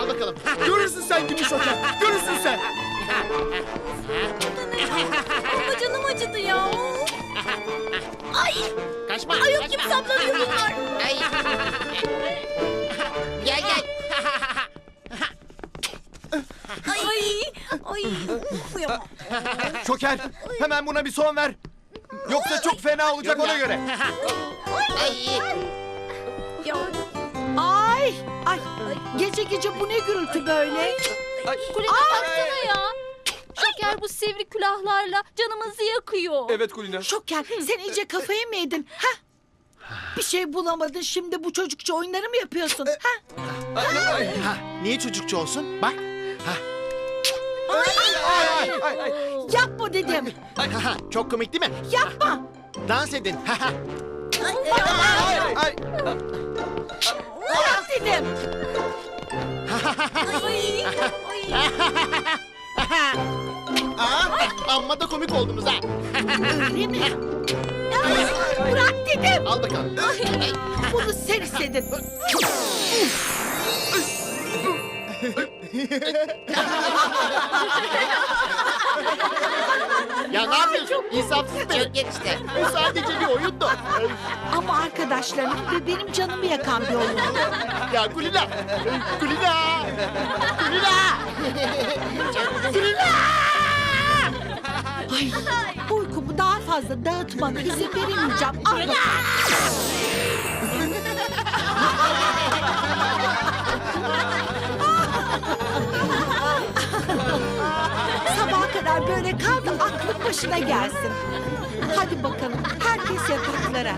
Al bakalım. Görürsün sen gibi şoker. Görürsün sen. Ama canım acıdı ya. Ay, Kaçma. ay yok kaçma. gibi saplanıyor bunlar. Ay. gel gel. Ay, ay. Ya. Şoker hemen buna bir son ver. Yoksa çok fena olacak ona göre. Ay. Ya. Ay, ay, gece gece bu ne gürültü böyle? Kulübe baksana ya. Şeker bu sivri külahlarla canımızı yakıyor. Evet Kulina. Şoker, sen iyice kafayı mı yedin? Ha? Bir şey bulamadın, şimdi bu çocukça oyunları mı yapıyorsun? Ha? Ha, niye çocukçu olsun? Bak. Ay, ay, ay. Yapma dedim, Çok komik değil mi? yapma. Dans edin. Ay, ay. Bırak dedim. Ay, ay. Aa, amma da komik oldunuz ha. Öyle mi? Ay, Bırak dedim. Al bakalım. Bunu sen istedin. Ya ne yapıyorsun? İnsafsız. Çok işte. Bu sadece bir oyundu. Ama arkadaşlarım ve benim canımı yakan bir oyun. Ya Kulina. Kulina. Kulina. Ay, uykumu daha fazla dağıtmana izin veremeyeceğim. Ah, kadar böyle kal da aklın başına gelsin. Hadi bakalım herkes yataklara.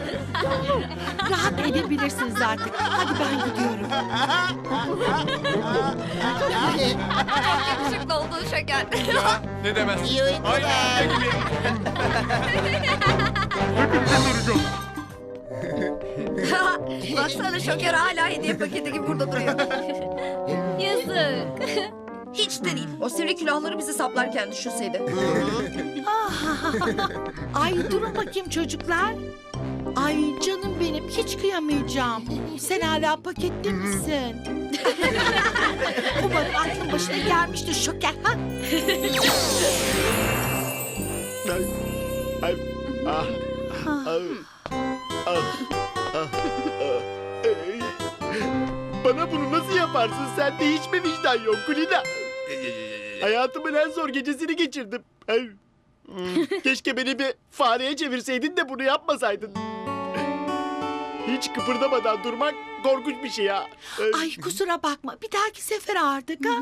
Rahat edebilirsiniz artık. Hadi ben gidiyorum. Yakışıklı oldun şeker. Ya, ne demez. İyi uykular. Ay, ne gibi. Baksana şoker hala hediye paketi gibi burada duruyor. Yazık. Hiç de değil. O sivri külahları bizi saplarken düşünseydi. Ay durun bakayım çocuklar. Ay canım benim hiç kıyamayacağım. Sen hala paketli misin? Umarım aklın başına gelmiştir şoker. Ha? Ay, ay, ah, ah, ah, ah, ah. Ey. Bana bunu nasıl yaparsın? Sende hiç mi vicdan yok Kulina? Hayatımın en zor gecesini geçirdim. Ay. Hmm, Keşke beni bir fareye çevirseydin de bunu yapmasaydın. Hiç kıpırdamadan durmak korkunç bir şey ya. Ay kusura bakma bir dahaki sefer artık ha.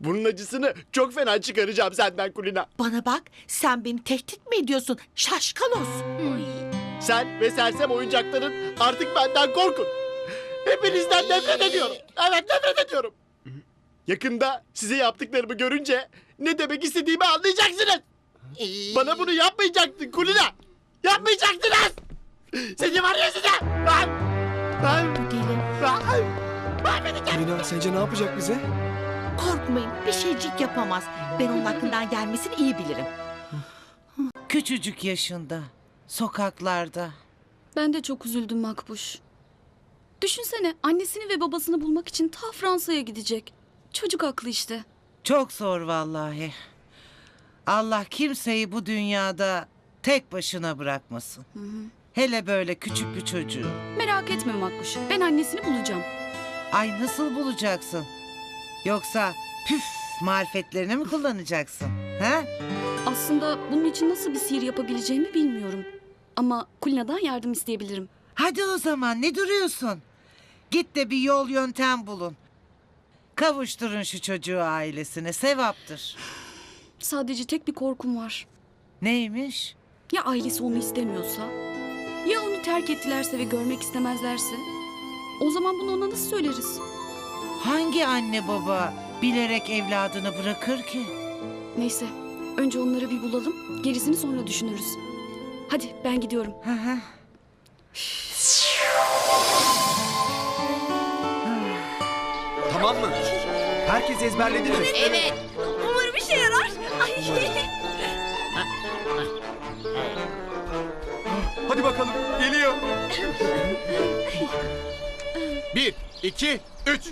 Bunun acısını çok fena çıkaracağım senden Kulina. Bana bak sen beni tehdit mi ediyorsun şaşkalos? Sen ve sersem oyuncakların artık benden korkun. Hepinizden nefret ediyorum. Evet nefret ediyorum. Yakında size yaptıklarımı görünce ne demek istediğimi anlayacaksınız. Bana bunu yapmayacaktın Kulina. Yapmayacaktınız. Sizi var ya size. Lan. Gelin Lan. Mahvedeceğim. Kulina sence ne yapacak bize? korkmayın bir şeycik yapamaz. Ben onun hakkından gelmesini iyi bilirim. Küçücük yaşında, sokaklarda. Ben de çok üzüldüm Makbuş. Düşünsene annesini ve babasını bulmak için ta Fransa'ya gidecek. Çocuk haklı işte. Çok zor vallahi. Allah kimseyi bu dünyada tek başına bırakmasın. Hele böyle küçük bir çocuğu. Merak etme Makbuş. Ben annesini bulacağım. Ay nasıl bulacaksın? Yoksa püf marifetlerini mi kullanacaksın? Ha? Aslında bunun için nasıl bir sihir yapabileceğimi bilmiyorum. Ama Kulina'dan yardım isteyebilirim. Hadi o zaman ne duruyorsun? Git de bir yol yöntem bulun. Kavuşturun şu çocuğu ailesine sevaptır. Sadece tek bir korkum var. Neymiş? Ya ailesi onu istemiyorsa? Ya onu terk ettilerse ve görmek istemezlerse? O zaman bunu ona nasıl söyleriz? Hangi anne baba bilerek evladını bırakır ki? Neyse, önce onları bir bulalım, gerisini sonra düşünürüz. Hadi ben gidiyorum. Hı hı. Tamam mı? Herkes ezberledi mi? Evet. Umarım işe yarar. Ay. Hadi bakalım geliyor. Bir, iki, üç.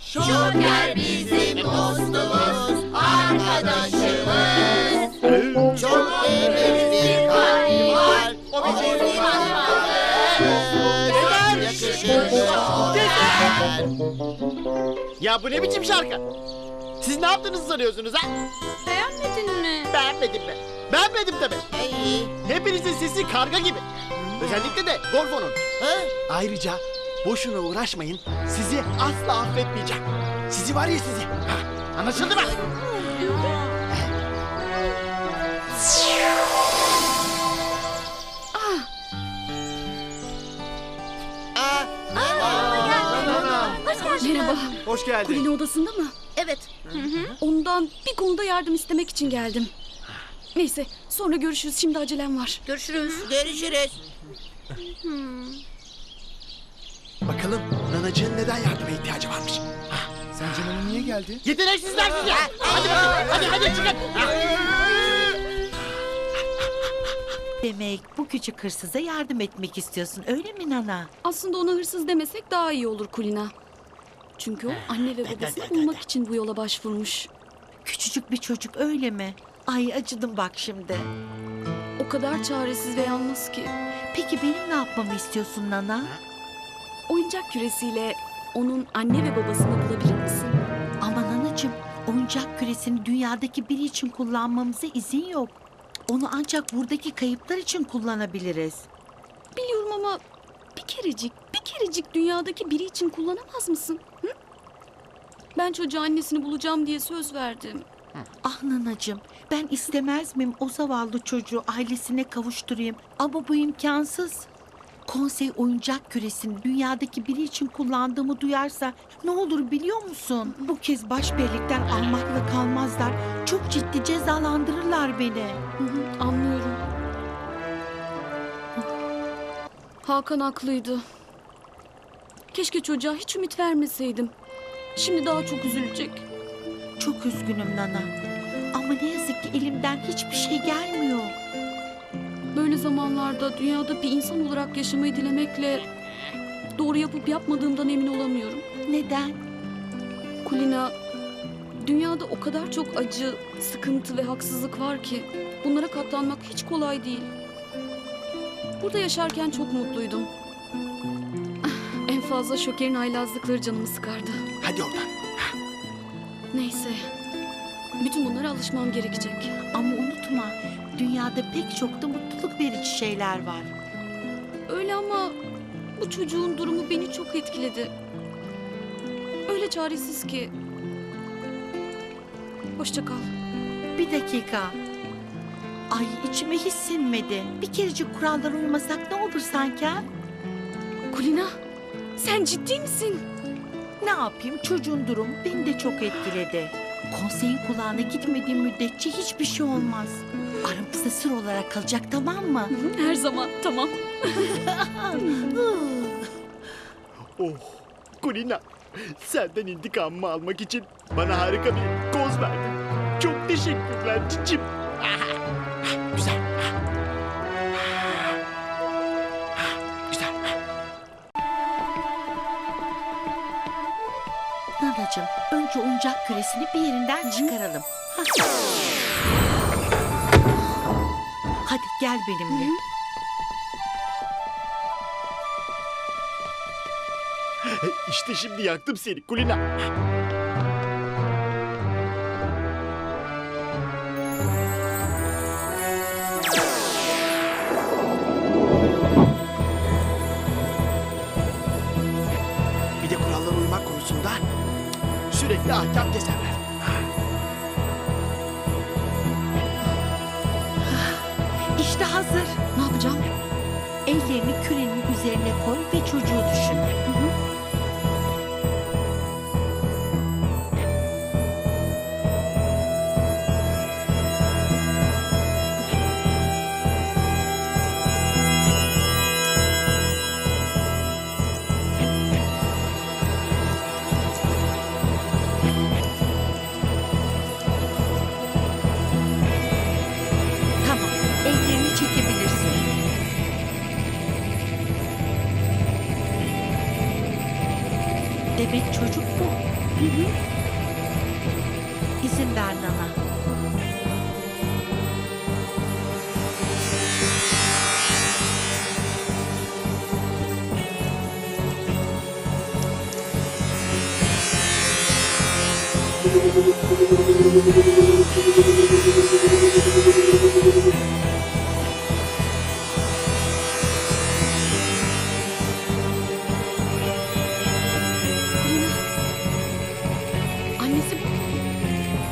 Şoker bizim dostumuz, arkadaşımız. Çok temiz bir kalbi var. O bizim Ya bu ne biçim şarkı? Siz ne yaptığınızı sanıyorsunuz ha? Beğenmedin mi? Beğenmedim mi? Beğenmedim tabii. Hepinizin sesi karga gibi. Özellikle de Gorfo'nun. Ayrıca boşuna uğraşmayın. Sizi asla affetmeyeceğim. Sizi var ya sizi. Ha, anlaşıldı mı? Merhaba. Hoş geldin. Kulina odasında mı? Evet. Ondan bir konuda yardım istemek için geldim. Neyse sonra görüşürüz. Şimdi acelem var. Görüşürüz. Görüşürüz. Bakalım nanacığın neden yardıma ihtiyacı varmış. Sen canım niye geldin? Yeteneksizler sizi. Hadi bakalım. Hadi hadi çıkın. Demek bu küçük hırsıza yardım etmek istiyorsun öyle mi Nana? Aslında ona hırsız demesek daha iyi olur Kulina. Çünkü o anne ve babasını bulmak için bu yola başvurmuş. Küçücük bir çocuk öyle mi? Ay acıdım bak şimdi. O kadar çaresiz ve yalnız ki. Peki benim ne yapmamı istiyorsun Nana? Oyuncak küresiyle onun anne ve babasını bulabilir misin? Ama Nanacığım oyuncak küresini dünyadaki biri için kullanmamıza izin yok. Onu ancak buradaki kayıplar için kullanabiliriz. Biliyorum ama bir kerecik, bir kerecik dünyadaki biri için kullanamaz mısın? Hı? Ben çocuğa annesini bulacağım diye söz verdim. Ah nanacığım ben istemez miyim o zavallı çocuğu ailesine kavuşturayım ama bu imkansız. Konsey oyuncak küresini dünyadaki biri için kullandığımı duyarsa ne olur biliyor musun? Bu kez başbirlikten almakla kalmazlar. Çok ciddi cezalandırırlar beni. Hı hı, anlıyorum. Hakan haklıydı. Keşke çocuğa hiç ümit vermeseydim. Şimdi daha çok üzülecek. Çok üzgünüm Nana. Ama ne yazık ki elimden hiçbir şey gelmiyor. Böyle zamanlarda dünyada bir insan olarak yaşamayı dilemekle doğru yapıp yapmadığımdan emin olamıyorum. Neden? Kulina, dünyada o kadar çok acı, sıkıntı ve haksızlık var ki bunlara katlanmak hiç kolay değil. Burada yaşarken çok mutluydum. En fazla şokerin haylazlıkları canımı sıkardı. Hadi oradan. Neyse. Bütün bunlara alışmam gerekecek. Ama unutma dünyada pek çok da mutluluk verici şeyler var. Öyle ama bu çocuğun durumu beni çok etkiledi. Öyle çaresiz ki. Hoşça kal. Bir dakika. Ay içime hiç sinmedi. Bir kerecik kurallara uymasak ne olur sanki ha? Kulina, sen ciddi misin? Ne yapayım çocuğun durumu beni de çok etkiledi. Konseyin kulağına gitmediğim müddetçe hiçbir şey olmaz. Aramızda sır olarak kalacak tamam mı? Her zaman, tamam. Oh, Kulina. Senden intikamımı almak için bana harika bir koz verdin. Çok teşekkürler cicim. Önce oyuncak küresini bir yerinden çıkaralım. Hah. Hadi gel benimle. İşte şimdi yaktım seni Kulina. Sürekli ahkam keserler. İşte hazır. Ne yapacağım? Ellerini kürenin üzerine koy ve çocuğu düşün. Tamam, Annesi.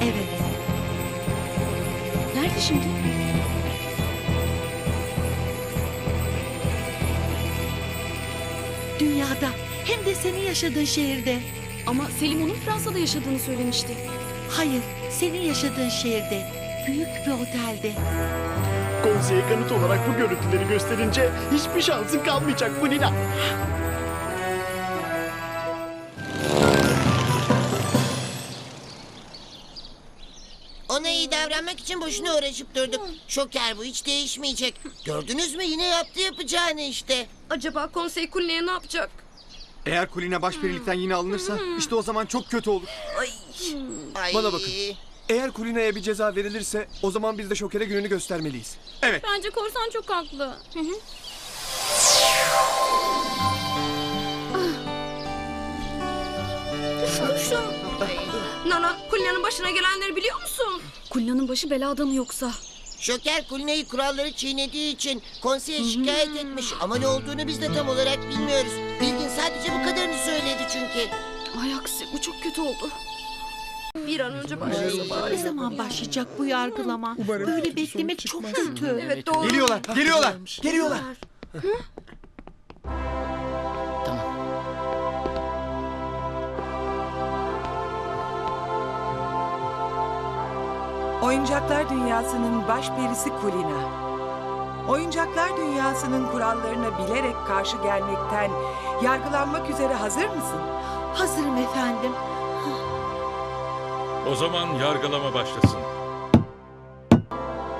Evet. Nerede şimdi? Dünyada. Hem de senin yaşadığın şehirde. Selim onun Fransa'da yaşadığını söylemişti. Hayır, senin yaşadığın şehirde. Büyük bir otelde. Konseye kanıt olarak bu görüntüleri gösterince hiçbir şansın kalmayacak Kulina. Ona iyi davranmak için boşuna uğraşıp durduk. Şoker bu hiç değişmeyecek. Gördünüz mü yine yaptı yapacağını işte. Acaba konsey Kulina'ya ne yapacak? Eğer Kulina başperilikten yine alınırsa işte o zaman çok kötü olur. Ay. Ay. Bana bakın. Eğer Kulina'ya bir ceza verilirse o zaman biz de Şoker'e gününü göstermeliyiz. Evet. Bence korsan çok haklı. Nana, Kulina'nın başına gelenleri biliyor musun? Kulina'nın başı belada mı yoksa? Şoker Kulina'yı kuralları çiğnediği için konseye şikayet etmiş. Ama ne olduğunu biz de tam olarak bilmiyoruz. Bilgin sadece bu kadarını söyledi çünkü. Ay aksi bu çok kötü oldu. Bir an önce başlasa Ne zaman başlayacak bu yargılama? Böyle beklemek çok kötü. Evet doğru. Geliyorlar, geliyorlar, geliyorlar. Oyuncaklar Dünyası'nın baş perisi Kulina. Oyuncaklar Dünyası'nın kurallarına bilerek karşı gelmekten yargılanmak üzere hazır mısın? Hazırım efendim. O zaman yargılama başlasın.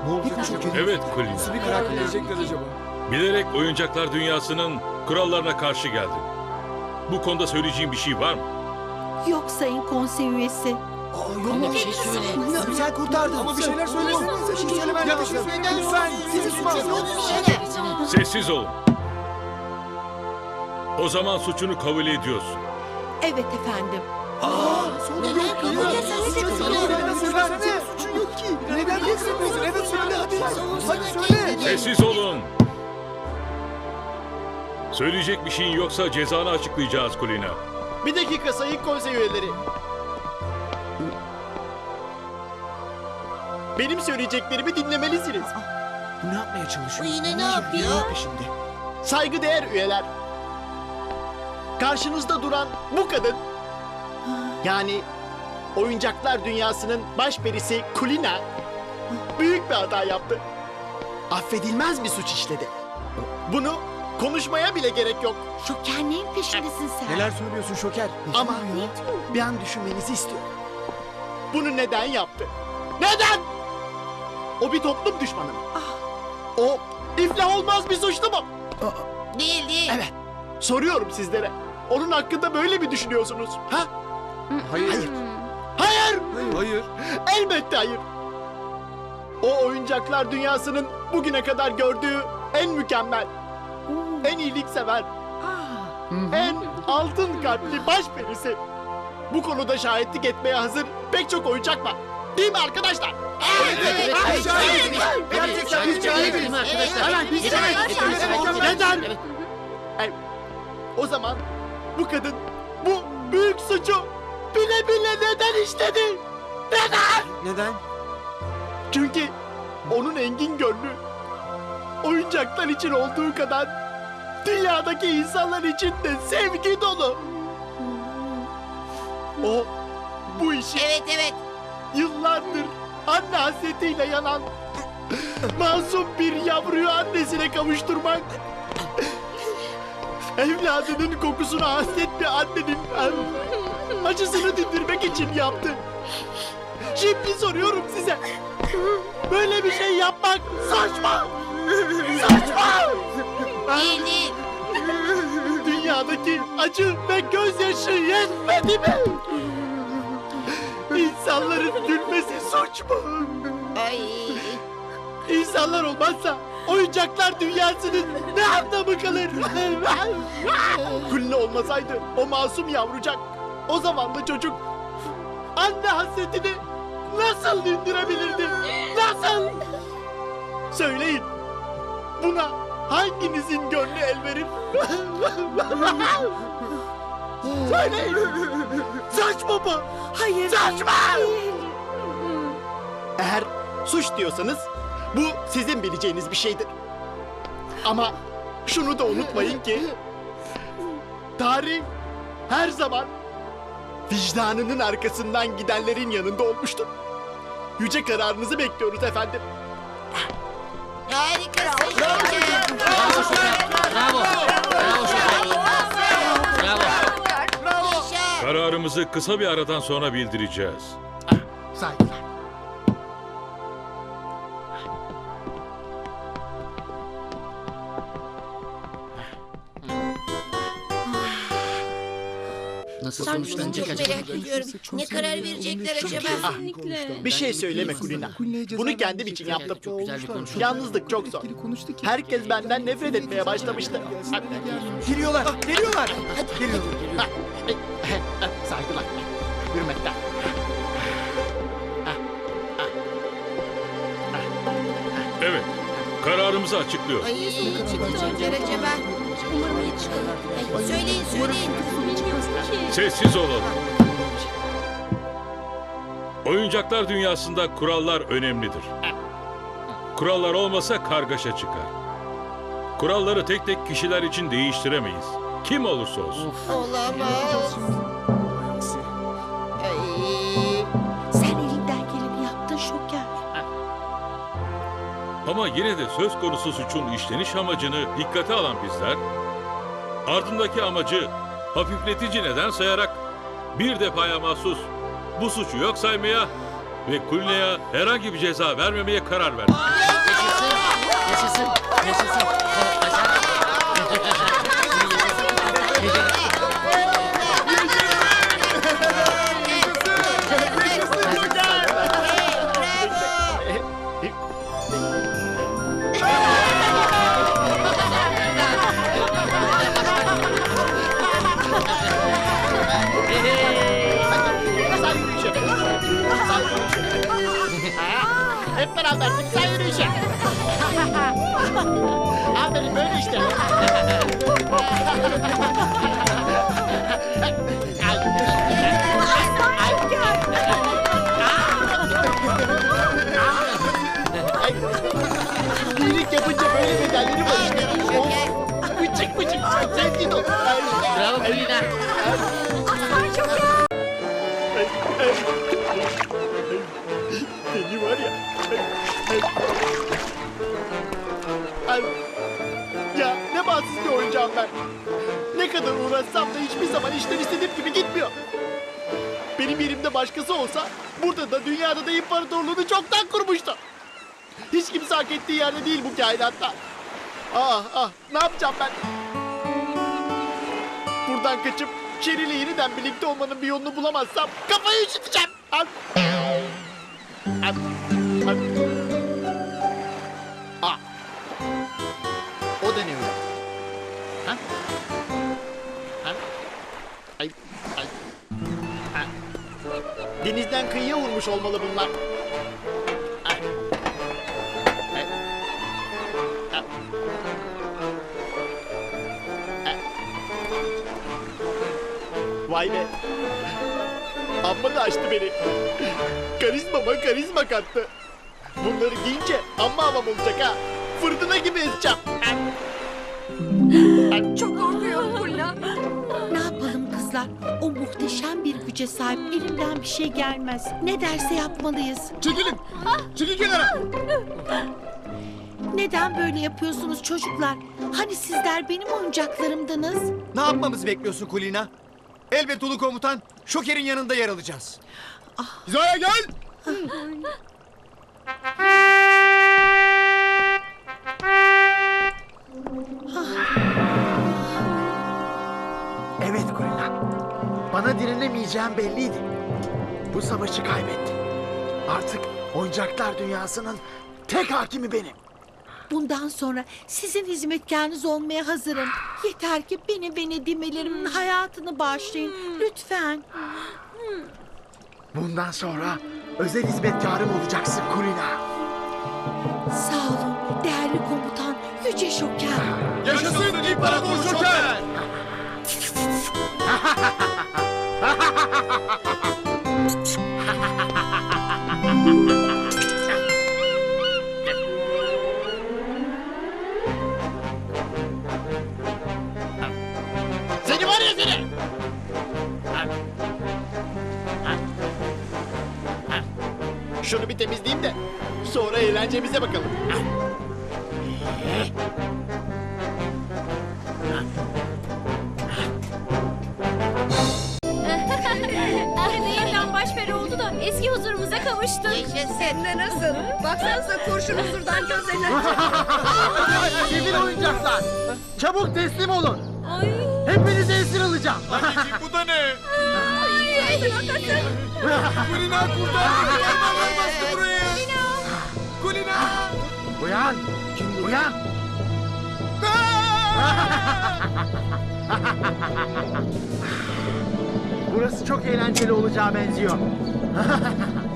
Ne olacak Şoker'e? Evet Kulina. Nasıl bir karar verecekler acaba? Bilerek oyuncaklar dünyasının kurallarına karşı geldin. Bu konuda söyleyeceğim bir şey var mı? Yok sayın konsey üyesi. Ama bir şey söyle. Sen kurtardın. Ama bir şeyler söylesin. Bir şey söylemen lazım. Lütfen. Sizi susmaz. Sessiz olun. O zaman suçunu kabul ediyorsun. Evet efendim. Neden? Neden söylesene? suçun yok ki. Neden yapıyorsun? Evet söyle hadi. Hadi söyle. Sessiz olun. Söyleyecek bir şeyin yoksa cezanı açıklayacağız Kulina. Bir dakika sayın konsey üyeleri. Benim söyleyeceklerimi dinlemelisiniz. Bu ne yapmaya çalışıyor? Bu yine ne yapıyor? Peşinde. Saygıdeğer üyeler. Karşınızda duran bu kadın yani oyuncaklar dünyasının başperisi Kulina büyük bir hata yaptı. Affedilmez bir suç işledi. Bunu konuşmaya bile gerek yok. Şoker neyin peşindesin sen? Neler söylüyorsun Şoker? Ama bir an düşünmenizi istiyorum. Bunu neden yaptı? Neden? O bir toplum düşmanı mı? O iflah olmaz bir suçlu mu? Değil değil. Evet. Soruyorum sizlere. Onun hakkında böyle mi düşünüyorsunuz? Ha? Hayır. Hayır. Hayır. Hayır. Elbette hayır. O oyuncaklar dünyasının bugüne kadar gördüğü en mükemmel, en iyiliksever, en altın kalpli baş perisi. Bu konuda şahitlik etmeye hazır pek çok oyuncak var. Değil mi arkadaşlar? Evet, evet, evet. Gerçekten biz şahidiz. Evet, biz şahidiz. Neden? O zaman bu kadın bu büyük suçu bile bile neden işledi? Neden? Neden? Çünkü onun engin gönlü oyuncaklar için olduğu kadar dünyadaki insanlar için de sevgi dolu. O bu işi Evet evet. Yıllardır anne hasretiyle yanan masum bir yavruyu annesine kavuşturmak evladının kokusuna hasret bir annenin em, acısını dindirmek için yaptı. Şimdi soruyorum size. Böyle bir şey yapmak saçma. Saçma. Dünya dünyadaki acı ve gözyaşı yetmedi mi? İnsanların gülmesi suç mu? Ay. İnsanlar olmazsa oyuncaklar dünyasının ne anlamı kalır? Kulina olmasaydı o masum yavrucak, o zavallı çocuk anne hasretini nasıl dindirebilirdi? Nasıl? Söyleyin. Buna hanginizin gönlü el verir? Söyleyin. Saçma mı? Hayır. Saçma! Eğer suç diyorsanız bu sizin bileceğiniz bir şeydir. Ama şunu da unutmayın ki tarih her zaman vicdanının arkasından gidenlerin yanında olmuştur. Yüce kararınızı bekliyoruz efendim. Harikasın Şoker. Yaşa. Kararımızı kısa bir aradan sonra bildireceğiz. Saygılar. Nasıl sonuçlanacak Çok merak ediyorum. Ne karar verecekler acaba? Bir şey söyleme Kulina. Bunu kendim için yaptım. Yalnızlık çok zor. Herkes benden nefret etmeye başlamıştı. Geliyorlar, geliyorlar. Geliyorlar. Saygılar. Hürmetler. Evet, kararımızı açıklıyoruz. Ay çıkacaklar acaba? Umarım iyi çıkar. Ay, Söyleyin söyleyin. Bilmiyoruz ki. Sessiz olalım. Oyuncaklar dünyasında kurallar önemlidir. Kurallar olmasa kargaşa çıkar. Kuralları tek tek kişiler için değiştiremeyiz. Kim olursa olsun. Olamaz. Ay. Sen elinden geleni yaptın Şoker. Ama yine de söz konusu suçun işleniş amacını dikkate alan bizler, ardındaki amacı hafifletici neden sayarak bir defaya mahsus bu suçu yok saymaya ve Kulina'ya herhangi bir ceza vermemeye karar verdik. Say Ha, Hep beraber say yürüyüşe. Aferin böyle işte. oyuncağım ben. Ne kadar uğraşsam da hiçbir zaman işler istediğim gibi gitmiyor. Benim yerimde başkası olsa burada da dünyada da imparatorluğunu çoktan kurmuştu. Hiç kimse hak ettiği yerde değil bu kainatta. Ah ah ne yapacağım ben? Buradan kaçıp Şeri ile yeniden birlikte olmanın bir yolunu bulamazsam kafayı üşüteceğim. Al. Al. Al. Denizden kıyıya vurmuş olmalı bunlar. Ha. Ha. Ha. Vay be. Amma da açtı beni. Karizmama karizma kattı. Bunları giyince amma havam olacak ha. Fırtına gibi eseceğim. Çok kızlar? O muhteşem bir güce sahip elimden bir şey gelmez. Ne derse yapmalıyız. Çekilin. Çekil kenara. Neden böyle yapıyorsunuz çocuklar? Hani sizler benim oyuncaklarımdınız? Ne yapmamızı bekliyorsun Kulina? Elbet Ulu Komutan Şoker'in yanında yer alacağız. Hizaya gel. Evet Bana direnemeyeceğim belliydi. Bu savaşı kaybettim. Artık oyuncaklar dünyasının tek hakimi benim. Bundan sonra sizin hizmetkarınız olmaya hazırım. Yeter ki beni ve Nedimelerimin hayatını bağışlayın. Lütfen. Bundan sonra özel hizmetkarım olacaksın Kulina. Sağ olun değerli komutan Yüce Şoker. Yaşasın İmparator Şoker! Seni var! Şunu bir temizleyeyim de sonra eğlencemize bakalım. Eski huzurumuza kavuştuk. Hem de nasıl? Baksanıza kurşun huzurdan gözlerini Sivil oyuncaklar. Çabuk teslim olun. Ay. Hepinizi esir alacağım. Bu da ne? Kulina kurtar. Kurtarlar bastı buraya. Kulina. Uyan. Uyan. Burası çok eğlenceli olacağı benziyor.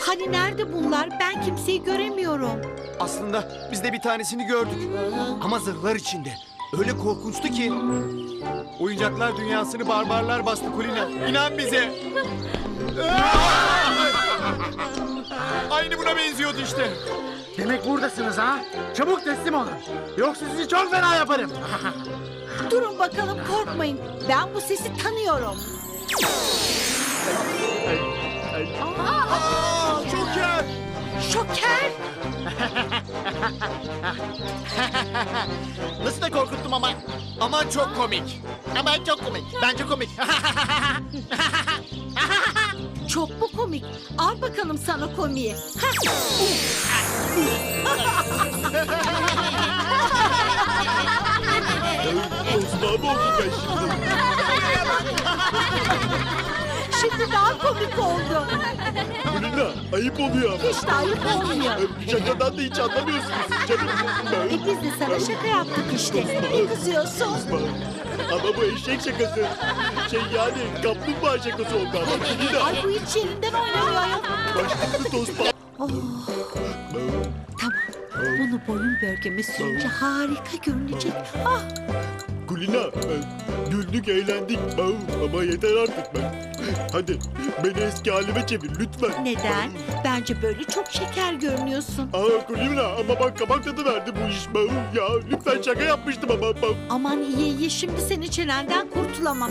Hani nerede bunlar? Ben kimseyi göremiyorum. Aslında biz de bir tanesini gördük. Ama zırhlar içinde. Öyle korkunçtu ki. Oyuncaklar dünyasını barbarlar bastı Kulina. İnan bize. Aynı buna benziyordu işte. Demek buradasınız ha? Çabuk teslim olun. Yoksa sizi çok fena yaparım. Durun bakalım korkmayın. Ben bu sesi tanıyorum. Şoker! Şoker. Nasıl da korkuttum ama. Aman çok komik. Ama çok komik. Bence komik. Çok mu komik? Al bakalım sana komiği. Osman oldum ben şimdi. Şimdi daha komik oldu. Kulina ayıp oluyor ama. Hiç de ayıp olmuyor. Şakadan da hiç anlamıyorsunuz canım. E biz de sana şaka yaptık işte. Ne kızıyorsun? Ama bu eşek şakası. Şey yani kaplumbağa şakası oldu ama. Kulina Ay bu hiç yerinden oynamıyor ya. başlıklı tospa. Oh. Tamam. Bunu boyun bölgeme sürünce harika görünecek. Ah Kulina güldük eğlendik. Ama yeter artık ben. Hadi beni eski halime çevir lütfen. neden? Bence böyle çok şeker görünüyorsun. Aa Kulina ama bak kabak tadı verdi bu iş. Ya lütfen şaka yapmıştım ama. Aman iyi iyi şimdi senin çenenden kurtulamam.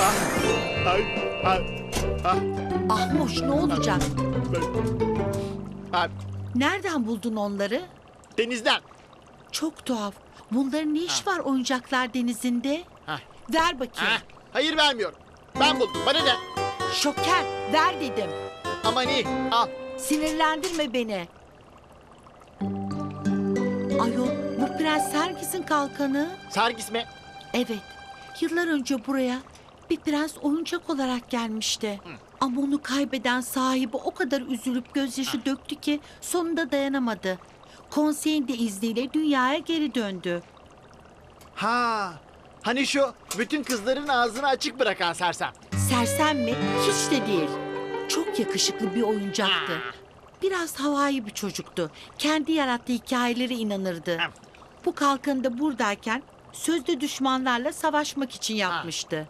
Ah, ay, ay, ah, Ahmoş ne olacak? ah. Nereden buldun onları? Denizden. Çok tuhaf. Bunların ne iş var oyuncaklar denizinde? Ah. Ver bakayım. Ah, hayır vermiyorum. Ben buldum. Bana ne? Şoker ver dedim. Aman iyi. Al. Sinirlendirme beni. Ayol bu Prens Sergis'in kalkanı. Sergis mi? Evet. Yıllar önce buraya bir prens oyuncak olarak gelmişti. Ama onu kaybeden sahibi o kadar üzülüp gözyaşı döktü ki sonunda dayanamadı. Konseyin de izniyle dünyaya geri döndü. Ha. Hani şu bütün kızların ağzını açık bırakan sersem. Sersem mi? Hiç de değil. Çok yakışıklı bir oyuncaktı. Biraz havai bir çocuktu. Kendi yarattığı hikayelere inanırdı. Bu kalkanı da buradayken sözde düşmanlarla savaşmak için yapmıştı.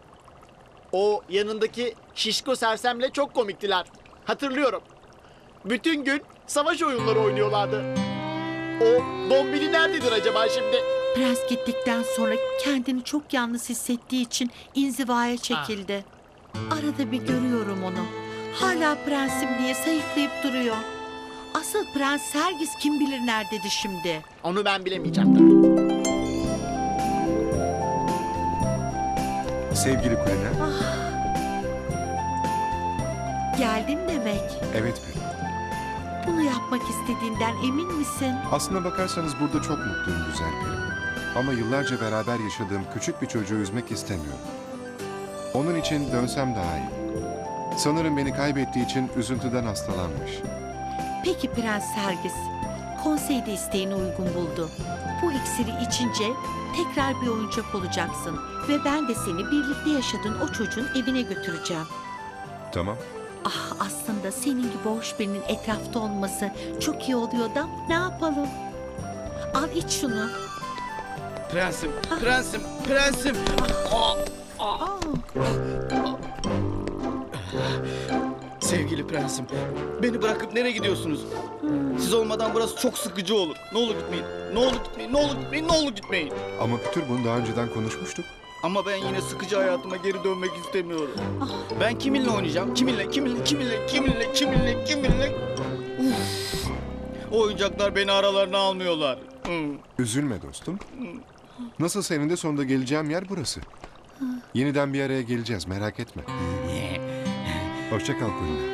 O yanındaki şişko sersemle çok komiktiler. Hatırlıyorum. Bütün gün savaş oyunları oynuyorlardı. O Dombili nerededir acaba şimdi? Prens gittikten sonra kendini çok yalnız hissettiği için inzivaya çekildi. Arada bir görüyorum onu. Hala prensim diye sayıklayıp duruyor. Asıl Prens Sergis kim bilir nerededir şimdi. Onu ben bilemeyeceğim tabii. Sevgili Kulina. Geldin demek. Evet Peri. Bunu yapmak istediğinden emin misin? Aslına bakarsanız burada çok mutluyum güzel peri. Ama yıllarca beraber yaşadığım küçük bir çocuğu üzmek istemiyorum. Onun için dönsem daha iyi. Sanırım beni kaybettiği için üzüntüden hastalanmış. Peki Prens Sergis, konsey de isteğini uygun buldu. Bu iksiri içince tekrar bir oyuncak olacaksın. Ve ben de seni birlikte yaşadığın o çocuğun evine götüreceğim. Tamam. Ah aslında senin gibi hoş birinin etrafta olması çok iyi oluyor da ne yapalım? Al iç şunu. Prensim, prensim, prensim. Aa, Sevgili prensim, beni bırakıp nereye gidiyorsunuz? Siz olmadan burası çok sıkıcı olur. Ne olur gitmeyin. Ne olur gitmeyin. Ne olur gitmeyin. Ne olur gitmeyin. Ama Pütür bunu daha önceden konuşmuştuk. Ama ben yine sıkıcı hayatıma geri dönmek istemiyorum. Ben kiminle oynayacağım? Kiminle? Kiminle? Kiminle? Kiminle? Kiminle? Kiminle? Uf. O oyuncaklar beni aralarına almıyorlar. Hı. Üzülme dostum. Nasılsa eninde sonunda geleceğim yer burası. Yeniden bir araya geleceğiz merak etme. Hoşça kal Kulina.